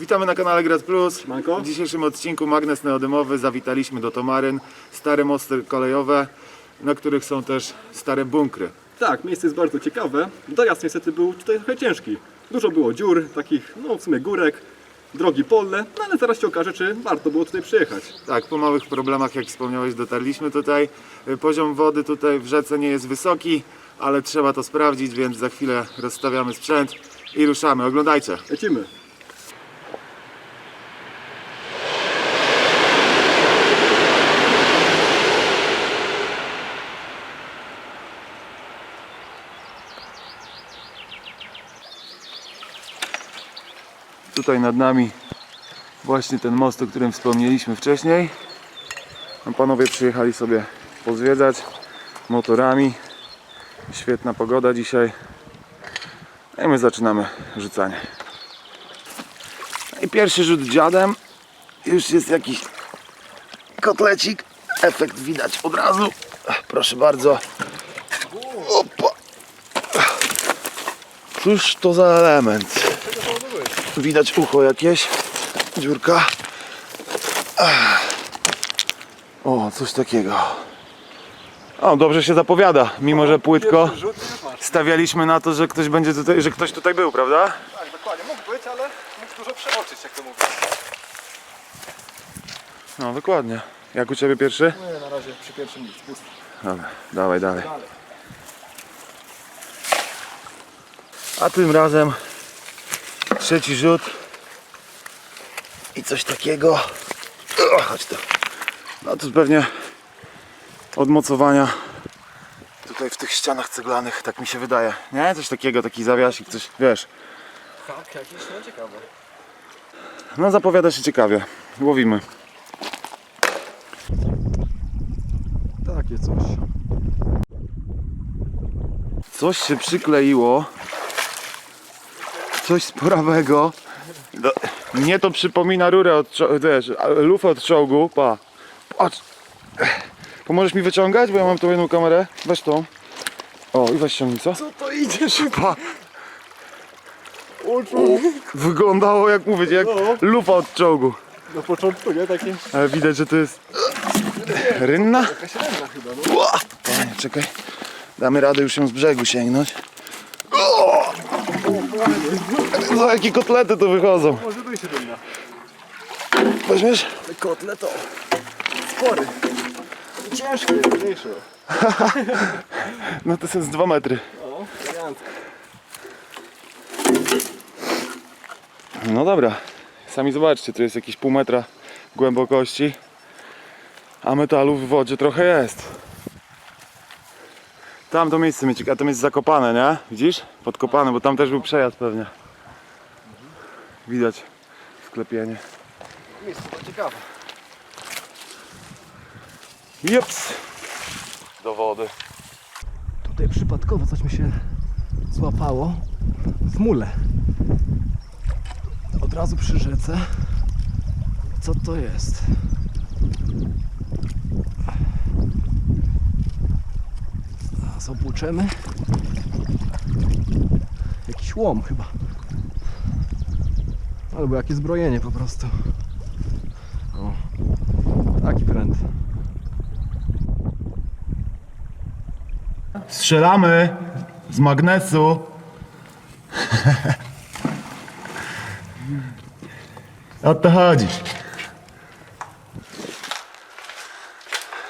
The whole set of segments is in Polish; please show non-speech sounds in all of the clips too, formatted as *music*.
Witamy na kanale Grad Plus. W dzisiejszym odcinku magnes neodymowy zawitaliśmy do Tomaryn. Stare mosty kolejowe, na których są też stare bunkry. Tak, miejsce jest bardzo ciekawe. Dojazd niestety był tutaj trochę ciężki. Dużo było dziur, takich, no w sumie górek, drogi polne, no ale zaraz się okaże, czy warto było tutaj przyjechać. Tak, po małych problemach, jak wspomniałeś, dotarliśmy tutaj. Poziom wody tutaj w rzece nie jest wysoki, ale trzeba to sprawdzić, więc za chwilę rozstawiamy sprzęt i ruszamy. Oglądajcie. Lecimy. Tutaj nad nami właśnie ten most, o którym wspomnieliśmy wcześniej. A Panowie przyjechali sobie pozwiedzać motorami. Świetna pogoda dzisiaj. No I my zaczynamy rzucanie. No I pierwszy rzut dziadem. Już jest jakiś kotlecik. Efekt widać od razu. Proszę bardzo. Opa. Cóż to za element? Widać ucho jakieś. Dziurka. O, coś takiego. O, dobrze się zapowiada, mimo że płytko. Stawialiśmy na to, że ktoś będzie tutaj, że ktoś tutaj był, prawda? Tak, dokładnie, mógł być, ale mógł dużo przeoczyć, jak to mówię. No, dokładnie. Jak u Ciebie pierwszy? Nie, na razie przy pierwszym nic, pusty. Dobra, dawaj, dalej. Dalej. A tym razem trzeci rzut i coś takiego. O, chodź tu. No to pewnie odmocowania tutaj w tych ścianach ceglanych, tak mi się wydaje. Nie? Coś takiego, taki zawiasik, coś, wiesz. Tak, jakieś, no ciekawe. No zapowiada się ciekawie. Łowimy. Takie coś. Coś się przykleiło. Coś z prawego. Do, mnie to przypomina rurę od, wiesz, lufę od czołgu. Pa. Patrz. Pomożesz mi wyciągać, bo ja mam tą jedną kamerę. Weź tą. O, i weź ściągnij, co? Co to idzie szybko? Pa. Wyglądało jak mówię, jak No. lufa od czołgu. Na początku, nie? Takie Ale widać, że to jest rynna. jakaś ręka chyba, no. Panie, czekaj. Damy radę już ją z brzegu sięgnąć. O! No jakie kotlety tu wychodzą. Może być rynna. Weźmiesz? Kotle to spory. Ciężkie, mniejsze. *laughs* No to jest 2 metry. O. No dobra. Sami zobaczcie, tu jest jakieś pół metra głębokości. A metalu w wodzie trochę jest. Tam to miejsce mnie ciekawe, tam jest zakopane, nie? Widzisz? Podkopane, bo tam też był przejazd pewnie. Widać sklepienie. Miejsce to ciekawe. Jeps! Do wody. Tutaj przypadkowo coś mi się złapało w mule. Od razu przy rzece. Co to jest? Zaraz opłuczemy. Jakiś łom chyba. Albo jakieś zbrojenie po prostu. O, taki pręt. Strzelamy z magnesu. o to chodzi.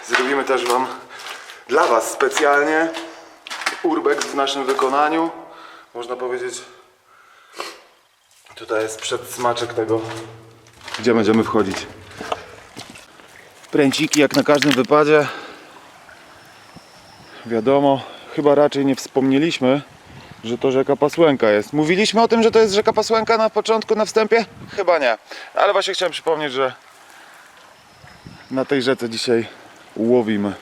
Zrobimy też Wam dla Was specjalnie urbex w naszym wykonaniu. Można powiedzieć, tutaj jest przedsmaczek tego, gdzie będziemy wchodzić. Pręciki jak na każdym wypadzie. Wiadomo, chyba raczej nie wspomnieliśmy, że to rzeka Pasłęka jest. Mówiliśmy o tym, że to jest rzeka Pasłęka na początku, na wstępie? Chyba nie. Ale właśnie chciałem przypomnieć, że na tej rzece dzisiaj łowimy.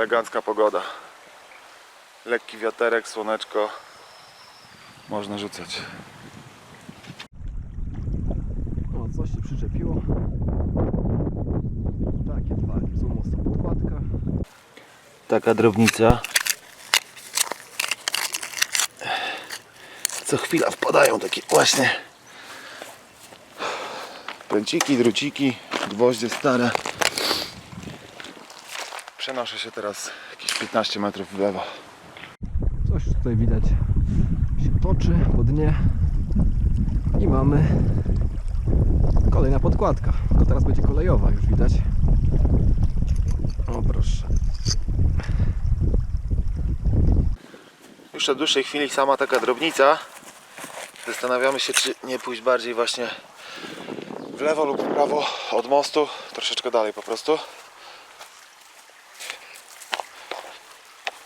Elegancka pogoda. Lekki wiaterek, słoneczko. Można rzucać. O, coś się przyczepiło. Takie dwa, są mocna podkładka. Taka drobnica. co chwila wpadają takie właśnie pręciki, druciki, gwoździe stare. Przenoszę się teraz jakieś 15 metrów w lewo. Coś tutaj widać się toczy po dnie i mamy kolejna podkładka. To teraz będzie kolejowa, już widać. O proszę. Już od dłuższej chwili sama taka drobnica. Zastanawiamy się, czy nie pójść bardziej właśnie w lewo lub w prawo od mostu. Troszeczkę dalej po prostu.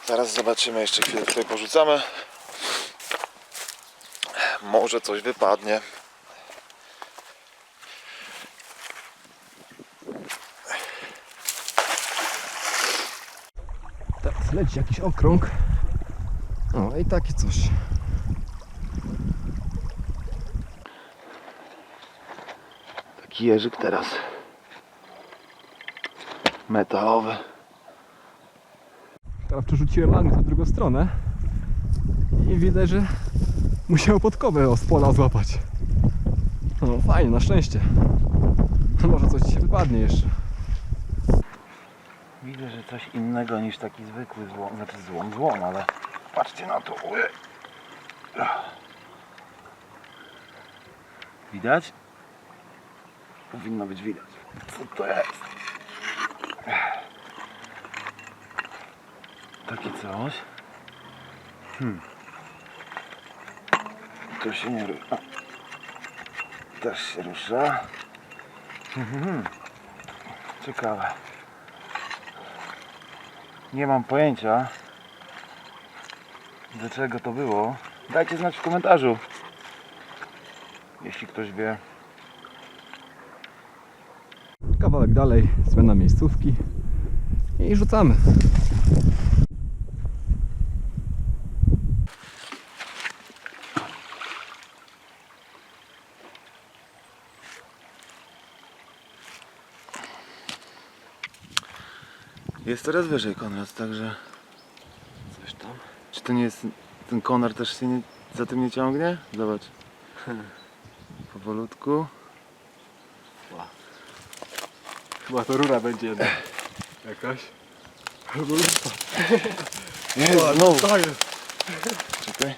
Zaraz zobaczymy, jeszcze chwilę tutaj porzucamy. Może coś wypadnie. Teraz leci jakiś okrąg. O i takie coś. Taki jeżyk teraz. Metalowy. Teraz przerzuciłem magnes w drugą stronę i widać, że musiał podkowę z pola złapać. No fajnie, na szczęście. Może coś się wypadnie jeszcze. Widzę, że coś innego niż taki zwykły złom, znaczy złom, złom, ale patrzcie na to. Widać? Powinno być widać. Co to jest? Takie coś. Hmm. To się nie rusza. Też się rusza. Mhm. Ciekawe. Nie mam pojęcia do czego to było. Dajcie znać w komentarzu. Jeśli ktoś wie. Kawałek dalej, zmiana miejscówki i rzucamy. Jest coraz wyżej Konrad, także Coś tam. czy to nie jest ten konar też się nie, za tym nie ciągnie? Zobacz. *laughs* Powolutku. Chyba to rura będzie jedna. *laughs* Jakaś. Albo lipa. Jest, *laughs* znowu. Jest. Czekaj.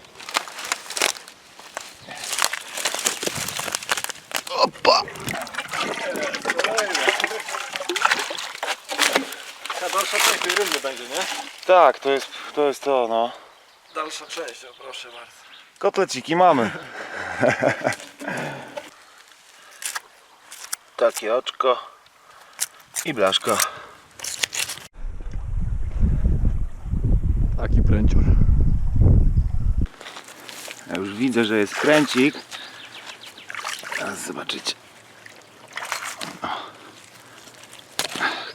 Część tej ryby będzie, nie? Tak, to jest to, jest to no. Dalsza część, o proszę bardzo. Kotleciki mamy. *laughs* Takie oczko i blaszka. Taki pręcior. Ja już widzę, że jest kręcik. Teraz zobaczycie. O.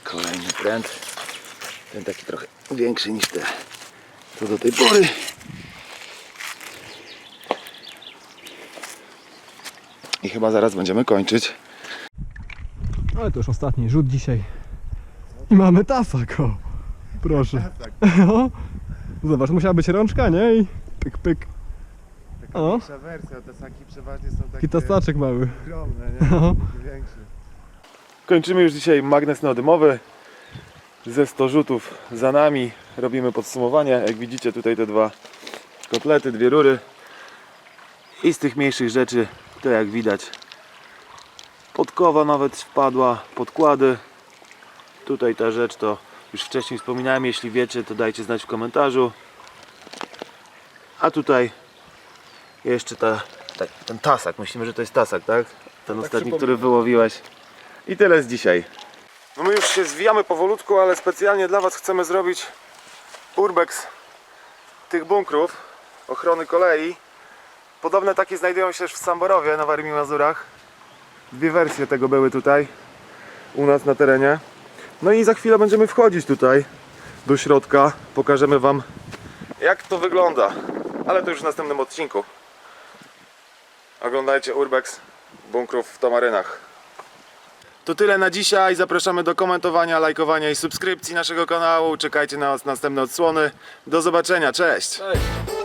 Kolejny pręt. Ten taki trochę większy niż te co do tej pory. I chyba zaraz będziemy kończyć. Ale to już ostatni rzut dzisiaj. I mamy tasak, o. Proszę. *laughs* O. Zobacz, musiała być rączka, nie? I pyk, pyk. O. Mniejsza wersja, te saki przeważnie są takie Taki tasaczek mały. ogromne, nie? *laughs* O. Większy. Kończymy już dzisiaj magnes neodymowy. Ze 100 rzutów za nami. Robimy podsumowanie. Jak widzicie tutaj te dwa kotlety, dwie rury. I z tych mniejszych rzeczy, to jak widać, podkowa nawet wpadła, podkłady. Tutaj ta rzecz to już wcześniej wspominałem. Jeśli wiecie, to dajcie znać w komentarzu. A tutaj jeszcze ta, tak, ten tasak. Myślimy, że to jest tasak, tak? Ten ostatni, który wyłowiłeś. I tyle z dzisiaj. No my już się zwijamy powolutku, ale specjalnie dla Was chcemy zrobić urbex tych bunkrów ochrony kolei. Podobne takie znajdują się też w Samborowie na Warmii Mazurach. Dwie wersje tego były tutaj u nas na terenie. No i za chwilę będziemy wchodzić tutaj do środka. Pokażemy Wam jak to wygląda. Ale to już w następnym odcinku. Oglądajcie urbex bunkrów w Tomarynach. To tyle na dzisiaj. Zapraszamy do komentowania, lajkowania i subskrypcji naszego kanału. Czekajcie na następne odsłony. Do zobaczenia. Cześć! Cześć.